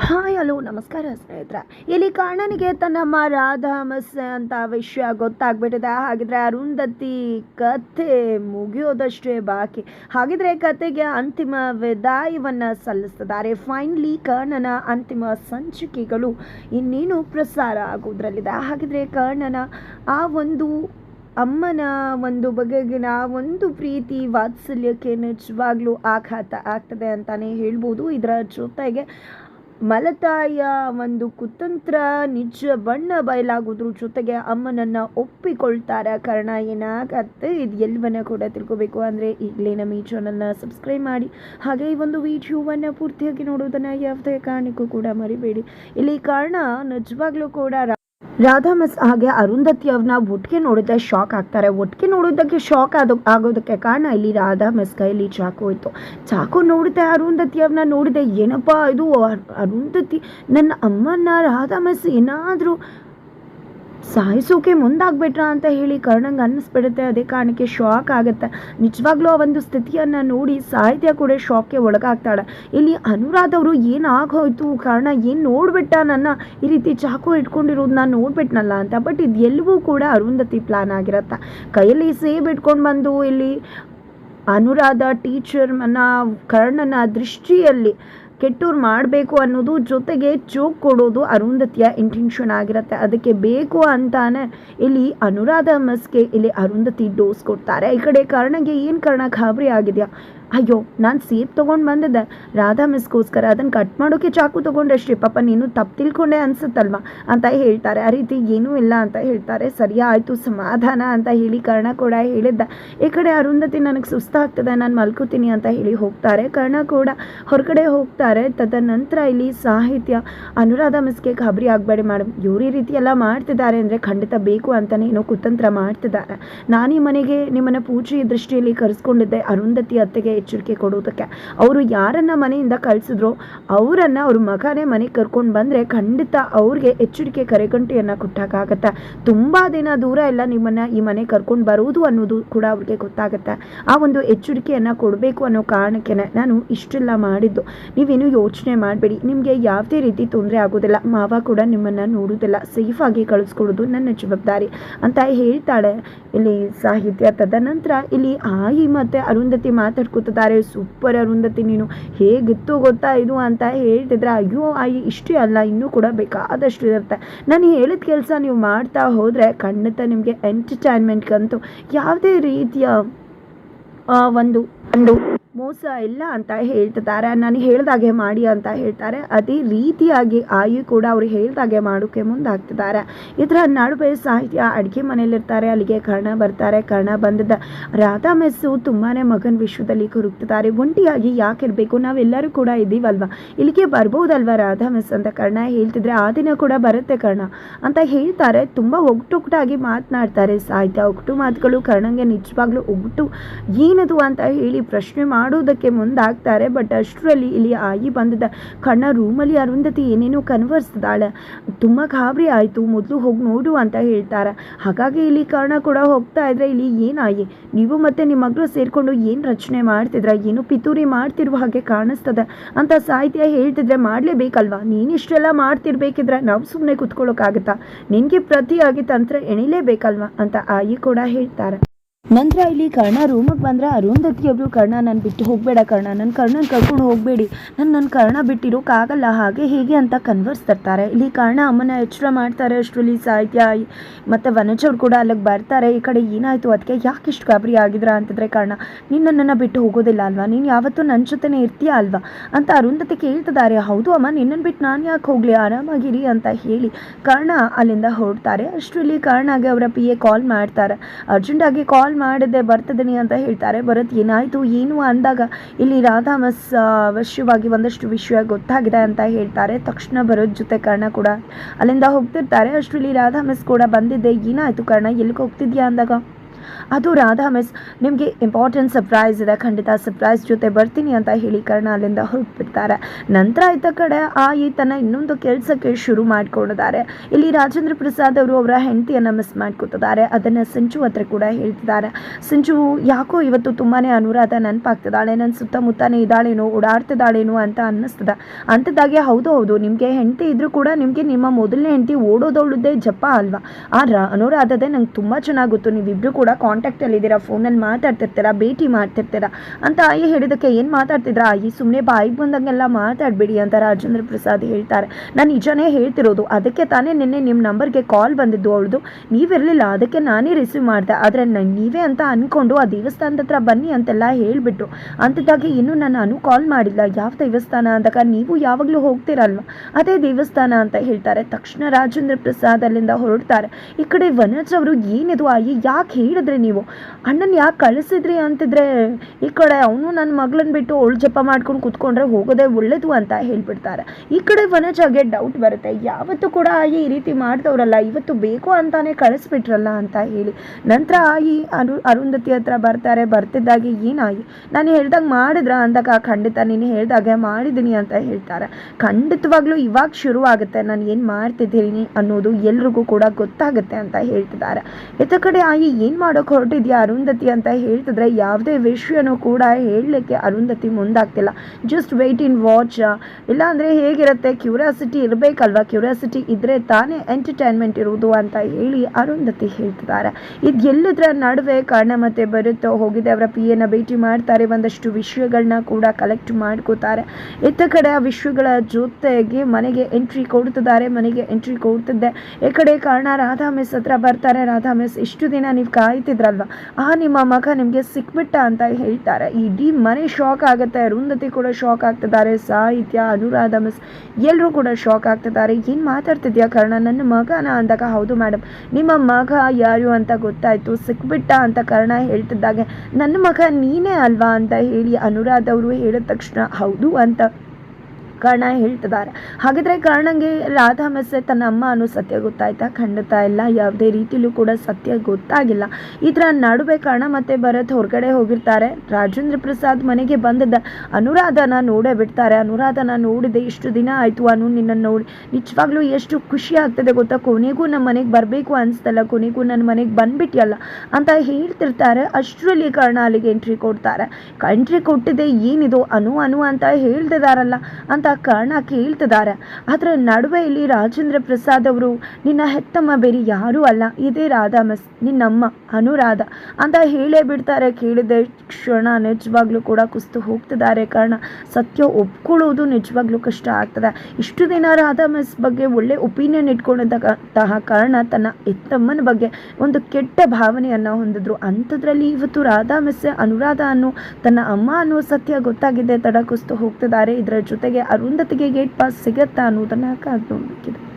Hi, hello, ನಮಸ್ಕಾರ ಸ್ನೇಹಿತರ. ಇಲ್ಲಿ ಕರ್ಣನಿಗೆ ತನ್ನಮ್ಮ ರಾಧಾ ಮಸ್ಸೆ ಅಂತ ವಿಷಯ ಗೊತ್ತಾಗ್ಬಿಟ್ಟಿದೆ. ಹಾಗಿದ್ರೆ ಅರುಂಧತಿ ಕಥೆ ಮುಗಿಯೋದಷ್ಟೇ ಬಾಕಿ. ಹಾಗಿದ್ರೆ ಕತೆಗೆ ಅಂತಿಮ ವಿದಾಯವನ್ನು ಸಲ್ಲಿಸ್ತಿದ್ದಾರೆ. ಫೈನಲಿ ಕರ್ಣನ ಅಂತಿಮ ಸಂಚಿಕೆಗಳು ಇನ್ನೇನು ಪ್ರಸಾರ ಆಗೋದ್ರಲ್ಲಿದೆ ಹಾಗಿದ್ರೆ ಕರ್ಣನ ಆ ಒಂದು ಅಮ್ಮನ ಒಂದು ಬಗೆಗಿನ ಒಂದು ಪ್ರೀತಿ ವಾತ್ಸಲ್ಯಕ್ಕೆ ನಿಜವಾಗ್ಲೂ ಆಘಾತ ಆಗ್ತದೆ ಅಂತಾನೆ ಹೇಳ್ಬೋದು. ಇದರ ಜೊತೆಗೆ ಮಲತಾಯಿಯ ಒಂದು ಕುತಂತ್ರ, ನಿಜ ಬಣ್ಣ ಬಯಲಾಗೋದ್ರ ಜೊತೆಗೆ ಅಮ್ಮನನ್ನು ಒಪ್ಪಿಕೊಳ್ತಾರೆ. ಕಾರಣ ಏನಾಗತ್ತೆ ಇದು ಎಲ್ಲವನ್ನ ಕೂಡ ತಿಳ್ಕೊಬೇಕು. ಅಂದರೆ ಈಗಲೇ ನಮ್ಮ ಈ ಚಾನಲ್ನ ಸಬ್ಸ್ಕ್ರೈಬ್ ಮಾಡಿ. ಹಾಗೆ ಈ ಒಂದು ವಿಡಿಯೋವನ್ನು ಪೂರ್ತಿಯಾಗಿ ನೋಡೋದನ್ನು ಯಾವುದೇ ಕಾರಣಕ್ಕೂ ಕೂಡ ಮರಿಬೇಡಿ. ಇಲ್ಲಿ ಕಾರಣ, ನಿಜವಾಗ್ಲೂ ಕೂಡ ರಾಧಾ ಮಸ್ ಹಾಗೆ ಅರುಂಧತಿ ಅವ್ರನ್ನ ಒಟ್ಟಿಗೆ ನೋಡಿದ್ರೆ ಶಾಕ್ ಆಗ್ತಾರೆ. ಒಟ್ಟಿಗೆ ನೋಡೋದಕ್ಕೆ ಶಾಕ್ ಆದ ಆಗೋದಕ್ಕೆ ಕಾರಣ ಇಲ್ಲಿ ರಾಧಾ ಮಿಸ್ ಕೈಲಿ ಚಾಕು ಇತ್ತು. ಚಾಕು ನೋಡಿದೆ ಅರುಂಧತಿ ಅವ್ರನ್ನ ನೋಡಿದೆ ಏನಪ್ಪ ಇದು? ಅರ್- ಅರುಂಧತಿ ನನ್ನ ಅಮ್ಮನ ರಾಧಾ ಮಸ್ ಏನಾದರೂ ಸಾಯಿಸೋಕೆ ಮುಂದಾಗ್ಬಿಟ್ರಾ ಅಂತ ಹೇಳಿ ಕರ್ಣಂಗೆ ಅನ್ನಿಸ್ಬಿಡುತ್ತೆ. ಅದೇ ಕಾರಣಕ್ಕೆ ಶಾಕ್ ಆಗುತ್ತೆ. ನಿಜವಾಗ್ಲೂ ಆ ಒಂದು ಸ್ಥಿತಿಯನ್ನು ನೋಡಿ ಸಾಹಿತ್ಯ ಕೂಡ ಶಾಕ್ಗೆ ಒಳಗಾಗ್ತಾಳೆ. ಇಲ್ಲಿ ಅನುರಾಧ ಅವರು ಏನಾಗೋಯ್ತು? ಕಾರಣ ಏನು ನೋಡ್ಬಿಟ್ಟ ನನ್ನ? ಈ ರೀತಿ ಚಾಕು ಇಟ್ಕೊಂಡಿರೋದು ನಾನು ನೋಡ್ಬಿಟ್ನಲ್ಲ ಅಂತ. ಬಟ್ ಇದು ಎಲ್ಲವೂ ಕೂಡ ಅರುಂಧತಿ ಪ್ಲಾನ್ ಆಗಿರತ್ತೆ. ಕೈಯಲ್ಲಿ ಸೇಬ್ ಇಟ್ಕೊಂಡು ಬಂದು ಇಲ್ಲಿ ಅನುರಾಧ ಟೀಚರ್ ಮನ ಕರ್ಣನ ದೃಷ್ಟಿಯಲ್ಲಿ ಕೆಟ್ಟೂರು ಮಾಡಬೇಕು ಅನ್ನೋದು ಜೊತೆಗೆ ಜೋಕ್ ಕೊಡೋದು ಅರುಂಧತಿಯ ಇಂಟೆನ್ಷನ್ ಆಗಿರುತ್ತೆ. ಅದಕ್ಕೆ ಬೇಕು ಅಂತಾನೆ ಇಲ್ಲಿ ಅನುರಾಧ ಮಸ್ಗೆ ಇಲ್ಲಿ ಅರುಂಧತಿ ಡೋಸ್ ಕೊಡ್ತಾರೆ. ಈ ಕಡೆ ಕರ್ಣಗೆ ಏನು ಕರ್ಣ ಖಾಬರಿ ಆಗಿದೆಯಾ? ಅಯ್ಯೋ, ನಾನು ಸೇಬ್ ತೊಗೊಂಡು ಬಂದಿದ್ದೆ. ರಾಧಾ ಮಿಸ್ಗೋಸ್ಕರ ಅದನ್ನು ಕಟ್ ಮಾಡೋಕ್ಕೆ ಚಾಕು ತೊಗೊಂಡಷ್ಟೇ ಪಾಪ ನೀನು ತಪ್ಪು ತಿಳ್ಕೊಂಡೆ ಅನಿಸುತ್ತಲ್ವ? ಅಂತ ಹೇಳ್ತಾರೆ. ಆ ರೀತಿ ಏನೂ ಇಲ್ಲ ಅಂತ ಹೇಳ್ತಾರೆ. ಸರಿ ಆಯಿತು ಸಮಾಧಾನ ಅಂತ ಹೇಳಿ ಕರ್ಣ ಕೂಡ ಹೇಳಿದ್ದ. ಈ ಕಡೆ ಅರುಂಧತಿ ನನಗೆ ಸುಸ್ತಾಗ್ತದೆ, ನಾನು ಮಲ್ಕೋತೀನಿ ಅಂತ ಹೇಳಿ ಹೋಗ್ತಾರೆ. ಕರ್ಣ ಕೂಡ ಹೊರಗಡೆ ಹೋಗ್ತಾರೆ. ತದನಂತರ ಇಲ್ಲಿ ಸಾಹಿತ್ಯ, ಅನುರಾಧ ಮಿಸ್ಗೆ ಗಾಬರಿ ಆಗಬೇಡಿ ಮೇಡಮ್ ಇವ್ರು ಈ ರೀತಿ ಎಲ್ಲ ಮಾಡ್ತಿದ್ದಾರೆ ಅಂದರೆ ಖಂಡಿತ ಬೇಕು ಅಂತಲೇ ಏನೋ ಕುತಂತ್ರ ಮಾಡ್ತಿದ್ದಾರೆ. ನಾನು ಈ ಮನೆಗೆ ನಿಮ್ಮನ್ನು ಪೂಜೆ ದೃಷ್ಟಿಯಲ್ಲಿ ಕರೆಸ್ಕೊಂಡಿದ್ದೆ. ಅರುಂಧತಿ ಅತ್ತೆಗೆ ಎಚ್ಚರಿಕೆ ಕೊಡೋದಕ್ಕೆ ಅವರು ಯಾರನ್ನ ಮನೆಯಿಂದ ಕಳಿಸಿದ್ರೋ ಅವರನ್ನು ಅವ್ರ ಮಗನೇ ಮನೆಗೆ ಕರ್ಕೊಂಡು ಬಂದರೆ ಖಂಡಿತ ಅವ್ರಿಗೆ ಎಚ್ಚರಿಕೆ ಕರೆಗಂಟೆಯನ್ನು ಕೊಟ್ಟಾಗತ್ತೆ ತುಂಬ ದಿನ ದೂರ ಎಲ್ಲ ನಿಮ್ಮನ್ನು ಈ ಮನೆ ಕರ್ಕೊಂಡು ಬರುವುದು ಅನ್ನೋದು ಕೂಡ ಅವ್ರಿಗೆ ಗೊತ್ತಾಗುತ್ತೆ. ಆ ಒಂದು ಎಚ್ಚರಿಕೆಯನ್ನು ಕೊಡಬೇಕು ಅನ್ನೋ ಕಾರಣಕ್ಕೆ ನಾನು ಇಷ್ಟೆಲ್ಲ ಮಾಡಿದ್ದು. ನೀವೇನು ಯೋಚನೆ ಮಾಡಬೇಡಿ. ನಿಮಗೆ ಯಾವುದೇ ರೀತಿ ತೊಂದರೆ ಆಗೋದಿಲ್ಲ. ಮಾವ ಕೂಡ ನಿಮ್ಮನ್ನು ನೋಡೋದಿಲ್ಲ ಸೇಫಾಗಿ ಕಳಿಸ್ಕೊಡೋದು ನನ್ನ ಜವಾಬ್ದಾರಿ ಅಂತ ಹೇಳ್ತಾಳೆ ಇಲ್ಲಿ ಸಾಹಿತ್ಯ. ತದನಂತರ ಇಲ್ಲಿ ಆಯಿ ಮತ್ತು ಅರುಂಧತಿ ಮಾತಾಡ್ಕೊತಿದ್ದಾರೆ ಸೂಪರ್ ಅರುಂಧತಿ ನೀನು. ಹೇಗಿತ್ತು ಗೊತ್ತಾ ಇದು ಅಂತ ಹೇಳ್ತಿದ್ರೆ, ಅಯ್ಯೋ ಆಯಿ ಇಷ್ಟೇ ಅಲ್ಲ, ಇನ್ನೂ ಕೂಡ ಬೇಕಾದಷ್ಟು ಇರುತ್ತೆ. ನಾನು ಹೇಳಿದ ಕೆಲಸ ನೀವು ಮಾಡ್ತಾ ಹೋದರೆ ಖಂಡಿತ ನಿಮಗೆ ಎಂಟರ್ಟೈನ್ಮೆಂಟ್ಗಂತೂ ಯಾವುದೇ ರೀತಿಯ ಒಂದು ಒಂದು ಮೋಸ ಇಲ್ಲ ಅಂತ ಹೇಳ್ತಿದ್ದಾರೆ. ನಾನು ಹೇಳ್ದಾಗೆ ಮಾಡಿ ಅಂತ ಹೇಳ್ತಾರೆ. ಅದೇ ರೀತಿಯಾಗಿ ಆಯು ಕೂಡ ಅವ್ರು ಹೇಳ್ದಾಗೆ ಮಾಡೋಕ್ಕೆ ಮುಂದಾಗ್ತಿದ್ದಾರೆ. ಇದರ ನಡುವೆ ಸಾಹಿತ್ಯ ಅಡುಗೆ ಮನೆಯಲ್ಲಿರ್ತಾರೆ. ಅಲ್ಲಿಗೆ ಕರ್ಣ ಬರ್ತಾರೆ. ಕರ್ಣ ಬಂದದ ರಾಧಾ ಮೆಸ್ಸು ತುಂಬಾ ಮಗನ ವಿಶ್ವದಲ್ಲಿ ಕುರುಕ್ತಿದ್ದಾರೆ. ಒಂಟಿಯಾಗಿ ಯಾಕಿರಬೇಕು? ನಾವೆಲ್ಲರೂ ಕೂಡ ಇದ್ದೀವಲ್ವ? ಇಲ್ಲಿಗೆ ಬರ್ಬೋದಲ್ವ ರಾಧಾ ಮೆಸ್ ಅಂತ ಕರ್ಣ ಹೇಳ್ತಿದ್ರೆ? ಆ ದಿನ ಕೂಡ ಬರುತ್ತೆ ಕರ್ಣ ಅಂತ ಹೇಳ್ತಾರೆ. ತುಂಬ ಒಗ್ಟೊಗ್ಟಾಗಿ ಮಾತನಾಡ್ತಾರೆ ಸಾಹಿತ್ಯ. ಒಗ್ಟು ಮಾತುಗಳು ಕರ್ಣಂಗೆ ನಿಜವಾಗ್ಲೂ ಒಗ್ಟು ಏನದು ಅಂತ ಹೇಳಿ ಪ್ರಶ್ನೆ ಮಾಡೋದಕ್ಕೆ ಮುಂದಾಗ್ತಾರೆ ಬಟ್ ಅಷ್ಟರಲ್ಲಿ ಇಲ್ಲಿ ಆಯಿ ಬಂದಿದ್ದ ಕಣ್ಣ ರೂಮಲ್ಲಿ ಅರುಂಧತಿ ಏನೇನೋ ಕನ್ವರ್ಸ್ದಾಳೆ ತುಂಬ ಗಾಬರಿ ಆಯಿತು, ಮೊದಲು ಹೋಗಿ ನೋಡು ಅಂತ ಹೇಳ್ತಾರೆ. ಹಾಗಾಗಿ ಇಲ್ಲಿ ಕರ್ಣ ಕೂಡ ಹೋಗ್ತಾ ಇದ್ರೆ ಇಲ್ಲಿ ಏನಾಯಿ ನೀವು ಮತ್ತೆ ನಿಮ್ಮ ಮಗಳು ಸೇರಿಕೊಂಡು ಏನು ರಚನೆ ಮಾಡ್ತಿದ್ರ? ಏನು ಪಿತೂರಿ ಮಾಡ್ತಿರುವ ಹಾಗೆ ಕಾಣಿಸ್ತದೆ ಅಂತ ಸಾಹಿತ್ಯ ಹೇಳ್ತಿದ್ರೆ ಮಾಡಲೇಬೇಕಲ್ವಾ? ನೀನಿಷ್ಟೆಲ್ಲ ಮಾಡ್ತಿರ್ಬೇಕಿದ್ರೆ ನಾವು ಸುಮ್ಮನೆ ಕುತ್ಕೊಳ್ಳೋಕ್ಕಾಗುತ್ತಾ ನಿನಗೆ ಪ್ರತಿಯಾಗಿ ತಂತ್ರ ಎಣಿಲೇಬೇಕಲ್ವಾ? ಅಂತ ಆಯಿ ಕೂಡ ಹೇಳ್ತಾರೆ. ನಂತರ ಇಲ್ಲಿ ಕರ್ಣ ರೂಮಿಗೆ ಬಂದರೆ ಅರುಂಧತಿಯವರು ಕರ್ಣ ನನ್ನ ಬಿಟ್ಟು ಹೋಗಬೇಡ ಕರ್ಣ ನನ್ನ ಕರ್ಣನ ಕರ್ಕೊಂಡು ಹೋಗಬೇಡಿ. ನನ್ನ ನನ್ನ ಕರ್ಣ ಬಿಟ್ಟಿರೋಕ್ಕಾಗಲ್ಲ ಹಾಗೆ ಹೀಗೆ ಅಂತ ಕನ್ವರ್ಸ್ ತರ್ತಾರೆ. ಇಲ್ಲಿ ಕರ್ಣ ಅಮ್ಮನ ಎಚ್ಚರ ಮಾಡ್ತಾರೆ, ಅಷ್ಟರಲ್ಲಿ ಸಾಹಿತ್ಯ, ಮತ್ತು ವನಚವ್ರು ಕೂಡ ಅಲ್ಲಿಗೆ ಬರ್ತಾರೆ. ಈ ಕಡೆ ಏನಾಯಿತು ಅದಕ್ಕೆ ಯಾಕೆ ಇಷ್ಟು ಗಾಬರಿ ಆಗಿದ್ರ ಅಂತಂದರೆ ಕರ್ಣ, ನೀನು ನನ್ನನ್ನು ಬಿಟ್ಟು ಹೋಗೋದಿಲ್ಲ ಅಲ್ವಾ? ನೀನು ಯಾವತ್ತೂ ನನ್ನ ಜೊತೆನೇ ಇರ್ತೀಯ ಅಲ್ವಾ? ಅಂತ ಅರುಂಧತಿ ಕೇಳ್ತಿದ್ದಾರೆ. ಹೌದು ಅಮ್ಮ ನಿನ್ನನ್ನು ಬಿಟ್ಟು ನಾನು ಯಾಕೆ ಹೋಗಲಿ? ಆರಾಮಾಗಿರಿ ಅಂತ ಹೇಳಿ ಕರ್ಣ ಅಲ್ಲಿಂದ ಹೊರಡ್ತಾರೆ. ಅಷ್ಟರಲ್ಲಿ ಕರ್ಣಾಗೆ ಅವರ ಪಿ ಎ ಕಾಲ್ ಮಾಡ್ತಾರೆ. ಅರ್ಜೆಂಟಾಗಿ ಕಾಲ್ ಮಾಡಿದ್ದೆ ಬರ್ತಿದ್ದೀನಿ ಅಂತ ಹೇಳ್ತಾರೆ. ಭರತ್ ಏನಾಯಿತು, ಏನು ಅಂದಾಗ ಇಲ್ಲಿ ರಾಧಾ ಮಸ್ ಅವಶ್ಯವಾಗಿ ಒಂದಷ್ಟು ವಿಷಯ ಗೊತ್ತಾಗಿದೆ ಅಂತ ಹೇಳ್ತಾರೆ. ತಕ್ಷಣ ಭರತ್ ಜೊತೆ ಕರ್ಣ ಕೂಡ ಅಲ್ಲಿಂದ ಹೋಗ್ತಿರ್ತಾರೆ. ಅಷ್ಟರಲ್ಲಿ ರಾಧಾ ಮಿಸ್ ಕೂಡ ಬಂದಿದ್ದೆ, ಏನಾಯಿತು ಕರ್ಣ ಎಲ್ಲಿಗೆ ಹೋಗ್ತಿದ್ಯಾ ಅಂದಾಗ? ಅದು ರಾಧಾ ಮಿಸ್, ನಿಮಗೆ ಇಂಪಾರ್ಟೆಂಟ್ ಸರ್ಪ್ರೈಸ್ ಇದೆ. ಖಂಡಿತ ಸರ್ಪ್ರೈಸ್ ಜೊತೆ ಬರ್ತೀನಿ ಅಂತ ಹೇಳಿ ಕರ್ಣ ಅಲ್ಲಿಂದ ಹೊರಟ್ಬಿಡ್ತಾರೆ. ನಂತರ ಇದ್ದ ಕಡೆ ಆ ಈತನ ಇನ್ನೊಂದು ಕೆಲಸಕ್ಕೆ ಶುರು ಮಾಡ್ಕೊಂಡಿದ್ದಾರೆ. ಇಲ್ಲಿ ರಾಜೇಂದ್ರ ಪ್ರಸಾದ್ ಅವರು ಅವರ ಹೆಂಡತಿಯನ್ನು ಮಿಸ್ ಮಾಡ್ಕೊತಿದ್ದಾರೆ. ಅದನ್ನು ಸಿಂಚು ಹತ್ರ ಕೂಡ ಹೇಳ್ತಿದ್ದಾರೆ. ಸಿಂಚು, ಯಾಕೋ ಇವತ್ತು ತುಂಬಾ ಅನುರಾಧ ನೆನಪಾಗ್ತಿದ್ದಾಳೆ. ನನ್ನ ಸುತ್ತಮುತ್ತನೇ ಇದ್ದಾಳೇನೋ, ಓಡಾಡ್ತಿದ್ದಾಳೇನೋ ಅಂತ ಅನ್ನಿಸ್ತದ. ಅಂಥದ್ದಾಗೆ ಹೌದು ಹೌದು, ನಿಮಗೆ ಹೆಂಡತಿ ಇದ್ರೂ ಕೂಡ ನಿಮಗೆ ನಿಮ್ಮ ಮೊದಲನೇ ಹೆಂಡತಿ ಓಡೋದೊಳ್ಳದೆ ಜಪ ಅಲ್ವಾ? ಆ ರ, ಅನುರಾಧದೇ ನಂಗೆ ತುಂಬ ಚೆನ್ನಾಗಿ ಗೊತ್ತು. ನೀವಿಬ್ಬರು ಕೂಡ ಕಾಂಟ್ಯಾಕ್ಟಲ್ಲಿ ಇದ್ದೀರಾ? ಫೋನಲ್ಲಿ ಮಾತಾಡ್ತಿರ್ತೀರಾ? ಭೇಟಿ ಮಾಡ್ತಿರ್ತೀರಾ? ಅಂತ ಆಯಿ ಹೇಳಿದಕ್ಕೆ ಏನು ಮಾತಾಡ್ತಿದ್ರ? ಆಯಿ ಸುಮ್ಮನೆ ಬಾಯಿಗೆ ಬಂದಂಗೆಲ್ಲ ಮಾತಾಡಬೇಡಿ ಅಂತ ರಾಜೇಂದ್ರ ಪ್ರಸಾದ್ ಹೇಳ್ತಾರೆ. ನಾನು ನಿಜನೇ ಹೇಳ್ತಿರೋದು, ಅದಕ್ಕೆ ತಾನೇ ನಿನ್ನೆ ನಿಮ್ಮ ನಂಬರ್ಗೆ ಕಾಲ್ ಬಂದಿದ್ದು ಅವಳದು. ನೀವಿರಲಿಲ್ಲ, ಅದಕ್ಕೆ ನಾನೇ ರಿಸೀವ್ ಮಾಡಿದೆ. ಆದರೆ ನೀವೇ ಅಂತ ಅಂದ್ಕೊಂಡು ಆ ದೇವಸ್ಥಾನದ ಹತ್ರ ಬನ್ನಿ ಅಂತೆಲ್ಲ ಹೇಳಿಬಿಟ್ಟು ಅಂಥದ್ದಾಗಿ ಇನ್ನೂ ನಾನು ಕಾಲ್ ಮಾಡಿಲ್ಲ. ಯಾವ ದೇವಸ್ಥಾನ ಅಂದಾಗ ನೀವು ಯಾವಾಗಲೂ ಹೋಗ್ತೀರಲ್ವ? ಅದೇ ದೇವಸ್ಥಾನ ಅಂತ ಹೇಳ್ತಾರೆ. ತಕ್ಷಣ ರಾಜೇಂದ್ರ ಪ್ರಸಾದ್ ಅಲ್ಲಿಂದ ಹೊರಡ್ತಾರೆ. ಈ ಕಡೆ ವನಜ್ ಅವರು ಏನಿದು ಆಯಿ ಯಾಕೆ ಹೇಳಿದ್ರಿ ನೀವು, ಅಣ್ಣನ ಯಾಕೆ ಕಳಿಸಿದ್ರಿ? ಅಂತಿದ್ರೆ, ಈ ಕಡೆ ಅವನು ನನ್ನ ಮಗಳನ್ನ ಬಿಟ್ಟು ಅವಳು ಜಪ ಮಾಡ್ಕೊಂಡು ಕುತ್ಕೊಂಡ್ರೆ ಹೋಗೋದೇ ಒಳ್ಳೇದು ಅಂತ ಹೇಳ್ಬಿಡ್ತಾರೆ. ಈ ಕಡೆ ವನಜಾಗೆ ಡೌಟ್ ಬರುತ್ತೆ. ಯಾವತ್ತೂ ಕೂಡ ಆಯಿ ಈ ರೀತಿ ಮಾಡ್ತವ್ರಲ್ಲ ಇವತ್ತು ಬೇಕು ಅಂತಾನೆ ಕಳಿಸ್ಬಿಟ್ರಲ್ಲ ಅಂತ ಹೇಳಿ. ನಂತರ ಆಯಿ ಅರು, ಅರುಂಧತಿ ಹತ್ರ ಬರ್ತಾರೆ. ಬರ್ತಿದ್ದಾಗೆ ಏನಾಯಿ ನಾನು ಹೇಳ್ದಾಗ ಮಾಡಿದ್ರ? ಅಂದಾಗ, ಖಂಡಿತ, ನೀನು ಹೇಳ್ದಾಗೆ ಮಾಡಿದ್ದೀನಿ ಅಂತ ಹೇಳ್ತಾರೆ. ಖಂಡಿತವಾಗ್ಲೂ ಇವಾಗ ಶುರು ಆಗುತ್ತೆ ನಾನು ಏನು ಮಾಡ್ತಿದ್ದೀನಿ? ಅನ್ನೋದು ಎಲ್ರಿಗೂ ಕೂಡ ಗೊತ್ತಾಗುತ್ತೆ ಅಂತ ಹೇಳ್ತಿದ್ದಾರೆ. ಎತ್ತ ಕಡೆ ಆಯಿ ಏನು ಮಾಡೋಕೆ ಹೊರಟಿದ್ಯಾ ಅರುಂಧತಿ ಅಂತ ಹೇಳ್ತಿದ್ರೆ ಯಾವುದೇ ವಿಷಯನೂ ಕೂಡ ಹೇಳಲಿಕ್ಕೆ ಅರುಂಧತಿ ಮುಂದಾಗ್ತಿಲ್ಲ. ಜಸ್ಟ್ ವೆಯ್ಟ್ ಇನ್ ವಾಚ್ ಇಲ್ಲಾಂದರೆ ಹೇಗಿರುತ್ತೆ? ಕ್ಯೂರಿಯಾಸಿಟಿ ಇರಬೇಕಲ್ವಾ? ಕ್ಯೂರಿಯಾಸಿಟಿ ಇದ್ದರೆ ತಾನೇ ಎಂಟರ್ಟೈನ್ಮೆಂಟ್ ಇರುವುದು ಅಂತ ಹೇಳಿ ಅರುಂಧತಿ ಹೇಳ್ತಿದ್ದಾರೆ. ಇದು ಎಲ್ಲದರ ನಡುವೆ ಕಾರಣ ಮತ್ತೆ ಬರುತ್ತೋ ಹೋಗಿದೆ. ಅವರ ಪಿ ಎನ ಭೇಟಿ ಮಾಡ್ತಾರೆ. ಒಂದಷ್ಟು ವಿಷಯಗಳನ್ನ ಕೂಡ ಕಲೆಕ್ಟ್ ಮಾಡ್ಕೋತಾರೆ. ಇತ್ತ ಕಡೆ ಆ ವಿಷಯಗಳ ಜೊತೆಗೆ ಮನೆಗೆ ಎಂಟ್ರಿ ಕೊಡ್ತಿದ್ದಾರೆ. ಮನೆಗೆ ಎಂಟ್ರಿ ಕೊಡ್ತಿದ್ದೆ. ಈ ಕಡೆ ಕಾರಣ ರಾಧಾ ಮಿಸ್ ಹತ್ರ ಬರ್ತಾರೆ. ರಾಧಾ ಮಿಸ್ ಇಷ್ಟು ದಿನ ನೀವು ಕಾಯ್ತಿದ್ರಲ್ವ ಆ ನಿಮ್ಮ ಮಗ ನಿಮಗೆ ಸಿಕ್ಬಿಟ್ಟ ಅಂತ ಹೇಳ್ತಾರೆ. ಇಡೀ ಮನೆ ಶಾಕ್ ಆಗುತ್ತೆ. ಅರುಂಧತಿ ಕೂಡ ಶಾಕ್ ಆಗ್ತಿದ್ದಾರೆ. ಸಾಹಿತ್ಯ, ಅನುರಾಧ, ಮಿಸ್ ಎಲ್ಲರೂ ಕೂಡ ಶಾಕ್ ಆಗ್ತಿದ್ದಾರೆ. ಏನು ಮಾತಾಡ್ತಿದ್ಯಾ ಕರ್ಣ? ನನ್ನ ಮಗನ ಅಂದಾಗ, ಹೌದು ಮೇಡಮ್ ನಿಮ್ಮ ಮಗ ಯಾರು ಅಂತ ಗೊತ್ತಾಯಿತು. ಸಿಕ್ಬಿಟ್ಟ ಅಂತ ಕರ್ಣ ಹೇಳ್ತಿದ್ದಾಗೆ, ನನ್ನ ಮಗ ನೀನೇ ಅಲ್ವಾ ಅಂತ ಹೇಳಿ ಅನುರಾಧ ಅವರು ಹೇಳಿದ ತಕ್ಷಣ, ಹೌದು ಅಂತ ಕರ್ಣ ಹೇಳ್ತಿದ್ದಾರೆ. ಹಾಗಿದ್ರೆ ಕರ್ಣಂಗೆ ರಾಧಾ ಮೆಸ್ಸೆ ತನ್ನ ಅಮ್ಮ ಅನ್ನೋ ಸತ್ಯ ಗೊತ್ತಾಯ್ತಾ? ಖಂಡಿತ ಇಲ್ಲ. ಯಾವುದೇ ರೀತಿಲೂ ಕೂಡ ಸತ್ಯ ಗೊತ್ತಾಗಿಲ್ಲ. ಈ ಥರ ನಡುವೆ ಕರ್ಣ ಮತ್ತೆ ಭರತ್ ಹೊರಗಡೆ ಹೋಗಿರ್ತಾರೆ. ರಾಜೇಂದ್ರ ಪ್ರಸಾದ್ ಮನೆಗೆ ಬಂದಿದ್ದ ಅನುರಾಧನ ನೋಡೇ ಬಿಡ್ತಾರೆ. ಅನುರಾಧನ ನೋಡಿದೆ, ಇಷ್ಟು ದಿನ ಆಯಿತು ಅನು ನಿನ್ನನ್ನು ನೋಡಿ. ನಿಜವಾಗ್ಲೂ ಎಷ್ಟು ಖುಷಿ ಆಗ್ತದೆ ಗೊತ್ತಾ? ಕೊನೆಗೂ ನಮ್ಮ ಮನೆಗೆ ಬರಬೇಕು ಅನಿಸ್ತಲ್ಲ, ಕೊನೆಗೂ ನನ್ನ ಮನೆಗೆ ಬಂದ್ಬಿಟ್ಟಿಯಲ್ಲ ಅಂತ ಹೇಳ್ತಿರ್ತಾರೆ. ಅಷ್ಟರಲ್ಲಿ ಕರ್ಣ ಅಲ್ಲಿಗೆ ಎಂಟ್ರಿ ಕೊಡ್ತಾರೆ. ಎಂಟ್ರಿ ಕೊಟ್ಟಿದೆ, ಏನಿದು ಅನು ಅನು ಅಂತ ಹೇಳ್ತಿದಾರಲ್ಲ ಅಂತ ಕಾರಣ ಕೇಳ್ತಿದ್ದಾರೆ. ಅದರ ನಡುವೆ ಇಲ್ಲಿ ರಾಜೇಂದ್ರ ಪ್ರಸಾದ್ ಅವರು, ನಿನ್ನ ಹೆತ್ತಮ್ಮ ಬೇರೆ ಯಾರೂ ಅಲ್ಲ. ಇದೇ ರಾಧಾ ಮಿಸ್, ನಿನ್ನಮ್ಮ ಅನುರಾಧ ಅಂತ ಹೇಳೇ ಬಿಡ್ತಾರೆ. ಕೇಳಿದ ಕ್ಷಣ ನಿಜವಾಗ್ಲೂ ಕೂಡ ಕುಸ್ತು ಹೋಗ್ತಿದ್ದಾರೆ. ಕಾರಣ, ಸತ್ಯ ಒಪ್ಕೊಳ್ಳೋದು ನಿಜವಾಗ್ಲೂ ಕಷ್ಟ ಆಗ್ತದೆ. ಇಷ್ಟು ದಿನ ರಾಧಾ ಮಿಸ್ ಬಗ್ಗೆ ಒಳ್ಳೆ ಒಪಿನಿಯನ್ ಇಟ್ಕೊಂಡಂತಹ ಕಾರಣ, ತನ್ನ ಹೆತ್ತಮ್ಮನ ಬಗ್ಗೆ ಒಂದು ಕೆಟ್ಟ ಭಾವನೆಯನ್ನು ಹೊಂದಿದ್ರು. ಅಂಥದ್ರಲ್ಲಿ ಇವತ್ತು ರಾಧಾ ಮಿಸ್, ಅನುರಾಧ ಅನ್ನೋ ತನ್ನ ಅಮ್ಮ ಅನ್ನೋ ಸತ್ಯ ಗೊತ್ತಾಗಿದೆ. ತಡ ಕುಸ್ತು ಹೋಗ್ತಿದ್ದಾರೆ. ಇದರ ಜೊತೆಗೆ ಅರುಂಧತಿಗೆ ಗೇಟ್ ಪಾಸ್ ಸಿಗತ್ತಾ ಅನ್ನೋದನ್ನ ಕಾದು ನೋಡಬೇಕಿದೆ